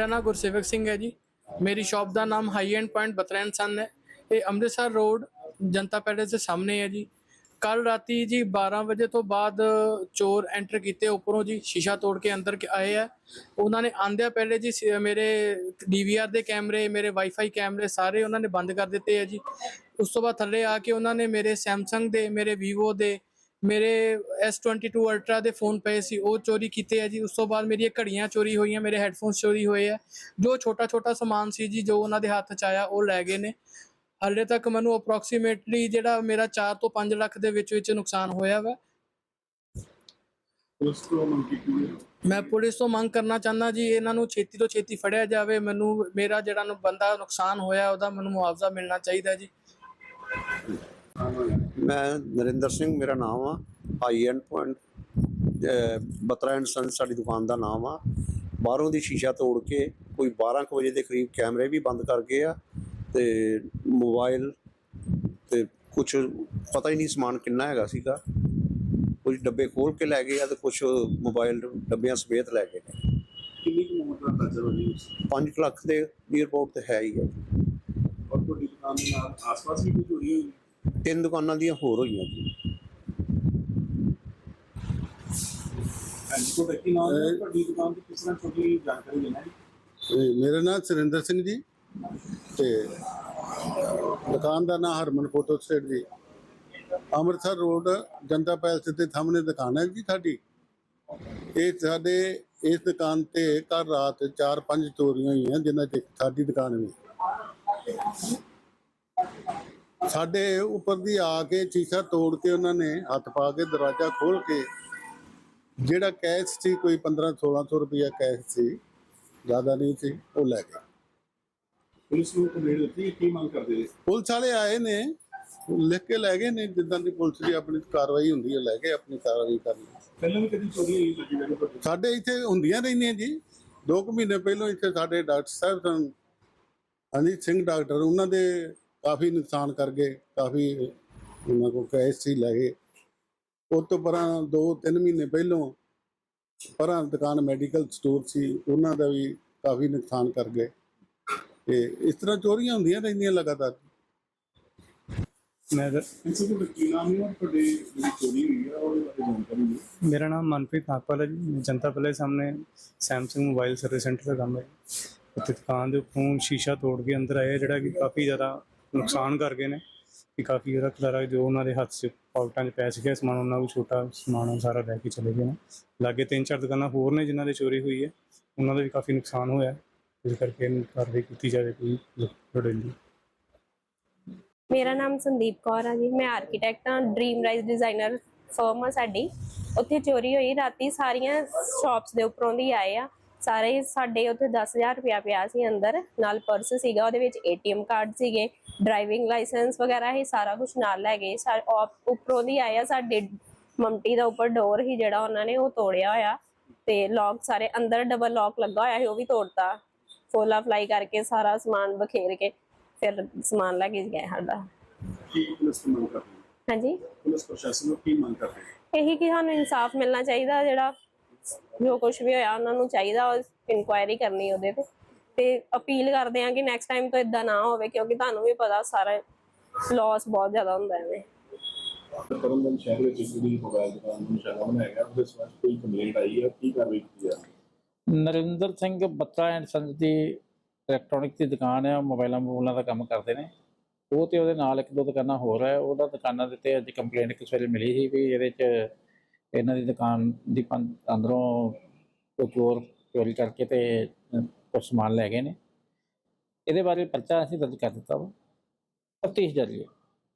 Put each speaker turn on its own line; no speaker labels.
ਮੇਰਾ ਨਾਮ ਗੁਰਸੇਵਕ ਸਿੰਘ ਹੈ ਜੀ। ਮੇਰੀ ਸ਼ਾਪ ਦਾ ਨਾਮ ਹਾਈ ਐਂਡ ਪੁਆਇੰਟ ਬਤਰੈਨ ਸਨ ਹੈ। ਇਹ ਅੰਮ੍ਰਿਤਸਰ ਰੋਡ ਜਨਤਾ ਪੈਲੇਸ ਦੇ ਸਾਹਮਣੇ ਹੈ ਜੀ। ਕੱਲ ਰਾਤੀ ਜੀ 12 ਵਜੇ ਤੋਂ ਬਾਅਦ ਚੋਰ ਐਂਟਰ ਕੀਤੇ, ਉੱਪਰੋਂ ਜੀ ਸ਼ੀਸ਼ਾ ਤੋੜ ਕੇ ਅੰਦਰ ਆਏ ਆ ਉਹਨਾਂ ਨੇ ਆਂਦਿਆਂ ਪਹਿਲੇ ਜੀ ਸ- ਮੇਰੇ ਡੀਵੀਆਰ ਦੇ ਕੈਮਰੇ, ਮੇਰੇ ਵਾਈਫਾਈ ਕੈਮਰੇ ਸਾਰੇ ਉਹਨਾਂ ਨੇ ਬੰਦ ਕਰ ਦਿੱਤੇ ਆ ਜੀ। ਉਸ ਤੋਂ ਬਾਅਦ ਥੱਲੇ ਆ ਕੇ ਉਹਨਾਂ ਨੇ ਮੇਰੇ ਸੈਮਸੰਗ ਦੇ, ਮੇਰੇ ਵੀਵੋ ਦੇ ਮੇਰੇ S22 ਅਲਟਰਾ ਦੇ ਫੋਨ ਪਏ ਸੀ ਉਹ ਚੋਰੀ ਕੀਤੇ ਆ ਜੀ। ਉਸ ਤੋਂ ਬਾਅਦ ਮੇਰੀਆਂ ਘੜੀਆਂ ਚੋਰੀ ਹੋਈਆਂ ਮੇਰੇ ਹੈੱਡਫੋਨਸ ਚੋਰੀ ਹੋਏ ਆ। ਜੋ ਛੋਟਾ ਛੋਟਾ ਸਮਾਨ ਸੀ ਜੀ ਜੋ ਉਹਨਾਂ ਦੇ ਹੱਥ ਚ ਆਇਆ ਉਹ ਲੈ ਗਏ ਨੇ। ਹਾਲੇ ਤੱਕ ਮੈਨੂੰ ਅਪਰੋਕਸੀਮੇਟਲੀ ਜਿਹੜਾ ਮੇਰਾ 4 ਤੋਂ 5 ਲੱਖ ਦੇ ਵਿੱਚ ਵਿੱਚ ਨੁਕਸਾਨ ਹੋਇਆ ਵਾ। ਮੈਂ ਪੁਲਿਸ ਤੋਂ ਮੰਗ ਕਰਨਾ ਚਾਹੁੰਦਾ ਜੀ ਇਹਨਾਂ ਨੂੰ ਛੇਤੀ ਤੋਂ ਛੇਤੀ ਫੜਿਆ ਜਾਵੇ। ਮੈਨੂੰ ਮੇਰਾ ਜਿਹੜਾ ਨੂੰ ਬੰਦਾ ਨੁਕਸਾਨ ਹੋਇਆ ਉਹਦਾ ਮੈਨੂੰ ਮੁਆਵਜ਼ਾ ਮਿਲਣਾ ਚਾਹੀਦਾ ਜੀ।
ਮੈਂ ਨਰਿੰਦਰ ਸਿੰਘ ਮੇਰਾ ਨਾਮ ਆ। High end point Batra and son ਸਾਡੀ ਦੁਕਾਨ ਦਾ ਨਾਮ ਆ। ਬਾਹਰੋਂ ਦੀ ਸ਼ੀਸ਼ਾ ਤੋੜ ਕੇ ਕੋਈ 12 ਕੁ ਵਜੇ ਦੇ ਕਰੀਬ ਕੈਮਰੇ ਵੀ ਬੰਦ ਕਰ ਗਏ ਆ ਤੇ ਮੋਬਾਈਲ ਤੇ ਕੁਝ ਪਤਾ ਹੀ ਨਹੀਂ ਸਮਾਨ ਕਿੰਨਾ ਹੈਗਾ ਸੀਗਾ। ਕੁਝ ਡੱਬੇ ਖੋਲ ਕੇ ਲੈ ਗਏ ਆ ਤੇ ਕੁਝ ਮੋਬਾਈਲ ਡੱਬਿਆਂ ਸਮੇਤ ਲੈ ਗਏ ਨੇ।
ਕਿੰਨੀ ਕੁ ਉਮਰ ਦਾ ਅੰਦਾਜ਼ਾ ਹੋ ਜੀ
5 ਲੱਖ ਦੇ ਏਅਰਪੋਰਟ ਤੇ ਹੈ ਹੀ ਆ।
ਔਰ ਦੁਕਾਨ ਨਾਲ ਆਸ-ਪਾਸ ਵੀ ਕੋਈ ਚੋਰੀ ਹੋਈ?
ਤਿੰਨ ਦੁਕਾਨਾਂ ਦੀਆਂ ਹੋਰ ਹੋਈਆਂ ਜੀ।
ਹਾਂਜੀ ਤੁਹਾਡਾ ਕੀ ਨਾਮ ਹੈ? ਤੁਹਾਡੀ ਦੁਕਾਨ ਦੀ ਕਿਸ ਤਰ੍ਹਾਂ ਛੋਟੀ ਜਾਣਕਾਰੀ ਦੇਣਾ ਜੀ
ਇਹ ਮੇਰਾ ਨਾਮ ਸੁਰਿੰਦਰ ਸਿੰਘ ਜੀ ਤੇ ਦੁਕਾਨ ਦਾ ਨਾਮ ਹਰਮਨ ਫੋਟੋ ਸਟੇਟ ਜੀ। ਅੰਮ੍ਰਿਤਸਰ ਰੋਡ ਜਨਤਾ ਪੈਲਸ ਦੇ ਸਾਹਮਣੇ ਦੁਕਾਨ ਹੈ ਜੀ ਸਾਡੀ। ਇਹ ਸਾਡੇ ਇਸ ਦੁਕਾਨ ਤੇ ਕੱਲ ਰਾਤ 4-5 ਚੋਰੀਆਂ ਹੋਈਆਂ ਜਿਨ੍ਹਾਂ 'ਚ ਸਾਡੀ ਦੁਕਾਨ ਵੀ। ਸਾਡੇ ਉੱਪਰ ਦੀ ਆ ਕੇ ਸ਼ੀਸ਼ਾ ਤੋੜ ਕੇ ਉਹਨਾਂ ਨੇ ਹੱਥ ਪਾ ਕੇ ਦਰਵਾਜ਼ਾ ਖੋਲ ਕੇ ਜਿਹੜਾ ਕੈਸ਼ ਸੀ ਕੋਈ 15-1600 ਰੁਪਇਆ ਕੈਸ਼ ਸੀ ਜ਼ਿਆਦਾ ਨਹੀਂ ਸੀ ਉਹ ਲੈ ਗਏ।
ਪੁਲਿਸ ਨੂੰ ਕੰਪਲੇਂਟ ਦਿੱਤੀ ਕੀ ਮੰਗ ਕਰਦੇ ਜੀ
ਪੁਲਿਸ ਵਾਲੇ ਆਏ ਨੇ ਲਿਖ ਕੇ ਲੈ ਗਏ ਨੇ ਜਿੱਦਾਂ ਦੀ ਪੁਲਿਸ ਦੀ ਆਪਣੀ ਕਾਰਵਾਈ ਹੁੰਦੀ ਹੈ ਲੈ ਕੇ ਆਪਣੀ ਕਾਰਵਾਈ ਕਰ ਲਈ।
ਪਹਿਲਾਂ ਵੀ ਕਦੀ ਚੋਰੀ ਹੋਈ ਲੱਗੀ ਤੁਹਾਡੇ
ਸਾਡੇ ਇੱਥੇ ਹੁੰਦੀਆਂ ਰਹਿੰਦੀਆਂ ਜੀ। 2 ਕੁ ਮਹੀਨੇ ਪਹਿਲਾਂ ਇੱਥੇ ਸਾਡੇ ਡਾਕਟਰ ਸਾਹਿਬ ਸਨ ਹਾਂਜੀ ਸਿੰਘ ਡਾਕਟਰ ਉਹਨਾਂ ਦੇ ਕਾਫੀ ਨੁਕਸਾਨ ਕਰ ਗਏ ਕਾਫੀ ਉਹਨਾਂ ਕੋ ਕੈਸ਼ ਸੀ ਲੈ ਗਏ ਉਸ ਤੋਂ ਪਰਾਂ 2-3 ਮਹੀਨੇ ਪਹਿਲਾਂ ਪਰਾਂ ਦੁਕਾਨ ਮੈਡੀਕਲ ਸਟੋਰ ਸੀ ਉਹਨਾਂ ਦਾ ਵੀ ਕਾਫੀ ਨੁਕਸਾਨ ਕਰ ਗਏ। ਤੇ ਇਸ ਤਰ੍ਹਾਂ ਚੋਰੀਆਂ ਹੁੰਦੀਆਂ ਰਹਿੰਦੀਆਂ ਲਗਾਤਾਰ।
ਮੈਂ ਮੇਰਾ ਨਾਮ ਮਨਪ੍ਰੀਤ ਨਾਗਪਾਲ ਹੈ ਜੀ। ਮੈਂ ਜਨਤਾ ਪਲੇ ਸਾਹਮਣੇ ਸੈਮਸੰਗ ਮੋਬਾਈਲ ਸਰਵਿਸ ਸੈਂਟਰ ਦਾ ਕੰਮ ਹੈ ਉੱਥੇ ਦੁਕਾਨ ਦੇ ਉੱਪਰੋਂ ਸ਼ੀਸ਼ਾ ਤੋੜ ਕੇ ਅੰਦਰ ਆਏ ਜਿਹੜਾ ਕਿ ਕਾਫੀ ਜ਼ਿਆਦਾ ਨੁਕਸਾਨ ਕਰ ਗਏ ਨੇ ਕਿ ਕਾਫੀ ਜ਼ਿਆਦਾ ਖਲਾਰਾ ਜੋ ਉਹਨਾਂ ਦੇ ਹੱਥ 'ਚ ਪਾਕਟਾਂ 'ਚ ਪੈ ਸੀਗਾ ਸਮਾਨ ਉਹਨਾਂ ਨੂੰ ਛੋਟਾ ਸਮਾਨ ਸਾਰਾ ਲੈ ਕੇ ਚਲੇ ਗਏ ਨੇ। ਲਾਗੇ ਤਿੰਨ ਚਾਰ ਦੁਕਾਨਾਂ ਹੋਰ ਨੇ ਜਿਨ੍ਹਾਂ ਦੇ ਚੋਰੀ ਹੋਈ ਹੈ, ਉਹਨਾਂ ਦਾ ਵੀ ਕਾਫੀ ਨੁਕਸਾਨ ਹੋਇਆ ਇਸ ਕਰਕੇ ਇਹਨੂੰ ਕਾਰਵਾਈ ਕੀਤੀ ਜਾਵੇ ਕੋਈ ਲੋੜੀਂਦੀ
ਮੇਰਾ ਨਾਮ ਸੰਦੀਪ ਕੌਰ ਆ ਜੀ। ਮੈਂ ਆਰਕੀਟੈਕਟ ਹਾਂ ਡ੍ਰੀਮ ਰਾਈਜ਼ ਡਿਜ਼ਾਈਨਰ ਫਰਮ ਆ ਸਾਡੀ। ਉੱਥੇ ਚੋਰੀ ਹੋਈ, ਰਾਤੀ ਸਾਰੀਆਂ ਸ਼ਾਪਸ ਦੇ ਉੱਪਰੋਂ ਦੀ ਆਏ ਆ। ਸਾਰੇ ਸਾਡੇ ਉੱਥੇ 10000 ਰੁਪਇਆ ਪਿਆ ਸੀ ਅੰਦਰ ਨਾਲ ਪਰਸ ਸੀਗਾ ਉਹਦੇ ਵਿੱਚ ਏਟੀਐਮ ਕਾਰਡ ਸੀਗੇ ਡਰਾਈਵਿੰਗ ਲਾਇਸੈਂਸ ਵਗੈਰਾ ਇਹ ਸਾਰਾ ਕੁਝ ਨਾਲ ਲੈ ਗਏ। ਉੱਪਰੋਂ ਦੀ ਆਏ ਆ ਸਾਡੇ ਮਮਟੀ ਦਾ ਉੱਪਰ ਡੋਰ ਹੀ ਜਿਹੜਾ ਉਹਨਾਂ ਨੇ ਉਹ ਤੋੜਿਆ ਹੋਇਆ। ਤੇ ਲੌਕ ਸਾਰੇ ਅੰਦਰ ਡਬਲ ਲੌਕ ਲੱਗਾ ਹੋਇਆ ਸੀ ਉਹ ਵੀ ਤੋੜਤਾ। ਫੋਲਾ ਫਲਾਈ ਕਰਕੇ ਸਾਰਾ ਸਮਾਨ ਬਖੇਰ ਕੇ ਫਿਰ ਸਮਾਨ ਲੈ ਕੇ ਗਏ ਸਾਡਾ।
ਕੀ ਪੁਲਿਸ ਮੰਗ?
ਹਾਂਜੀ?
ਪੁਲਿਸ ਪ੍ਰਸ਼ਾਸਨ ਨੂੰ ਕੀ ਮੰਗ ਕਰਦੇ ਹੋ?
ਇਹੀ ਕਿ ਸਾਨੂੰ ਇਨਸਾਫ ਮਿਲਣਾ ਚਾਹੀਦਾ ਜਿਹੜਾ ਜੋ ਕੁਝ ਵੀ ਹੋਇਆ ਉਹਨਾਂ ਨੂੰ ਚਾਹੀਦਾ ਇਨਕੁਆਇਰੀ ਕਰਨੀ ਉਹਦੇ ਤੇ। ਤੇ ਅਪੀਲ ਕਰਦੇ ਆ ਕਿ ਨੈਕਸਟ ਟਾਈਮ ਤੋਂ ਇਦਾਂ ਨਾ ਹੋਵੇ ਕਿਉਂਕਿ ਤੁਹਾਨੂੰ ਵੀ ਪਤਾ ਸਾਰਾ ਲਾਸ ਬਹੁਤ ਜ਼ਿਆਦਾ ਹੁੰਦਾ ਹੈ
ਤਰਨਤਾਰਨ ਸ਼ਹਿਰ ਵਿੱਚ ਜਿਹੜੀ ਮੋਬਾਈਲ ਦੁਕਾਨ ਨੂੰ ਨਿਸ਼ਾਨਾ ਬਣਾਇਆ ਗਿਆ ਉਹਦੇ ਸੰਬੰਧ 'ਚ ਕੋਈ ਕੰਪਲੇਂਟ ਆਈ ਹੈ ਕੀ ਕਾਰਵਾਈ ਕੀਤੀ ਜਾ ਰਹੀ ਹੈ?
ਨਰਿੰਦਰ ਸਿੰਘ ਬੱਤਰਾ ਐਂਡ ਸੰਸ ਦੀ ਇਲੈਕਟ੍ਰੋਨਿਕ ਦੀ ਦੁਕਾਨ ਹੈ ਮੋਬਾਈਲਾਂ ਮੋਬਾਈਲਾਂ ਦਾ ਕੰਮ ਕਰਦੇ ਨੇ। ਉਹ ਤੇ ਉਹਦੇ ਨਾਲ ਇੱਕ ਦੋ ਦੁਕਾਨਾਂ ਹੋਰ ਹੈ ਉਹਦਾ ਦੁਕਾਨਾਂ ਦੇ ਤੇ ਅੱਜ ਕੰਪਲੇਂਟ ਕਿਸ ਵੇਲੇ ਮਿਲੀ ਸੀ ਵੀ ਇਹਦੇ 'ਚ ਇਹਨਾਂ ਦੀ ਦੁਕਾਨ ਦੀ ਪੰ- ਅੰਦਰੋਂ ਕੋਈ ਚੋਰ ਚੋਰੀ ਕਰਕੇ ਤੇ ਕੁਝ ਸਮਾਨ ਲੈ ਗਏ ਨੇ। ਇਹਦੇ ਬਾਰੇ ਪਰਚਾ ਅਸੀਂ ਦਰਜ ਕਰ ਦਿੱਤਾ ਵਾ। ਤਫਤੀਸ਼ ਜਾਰੀ ਹੈ।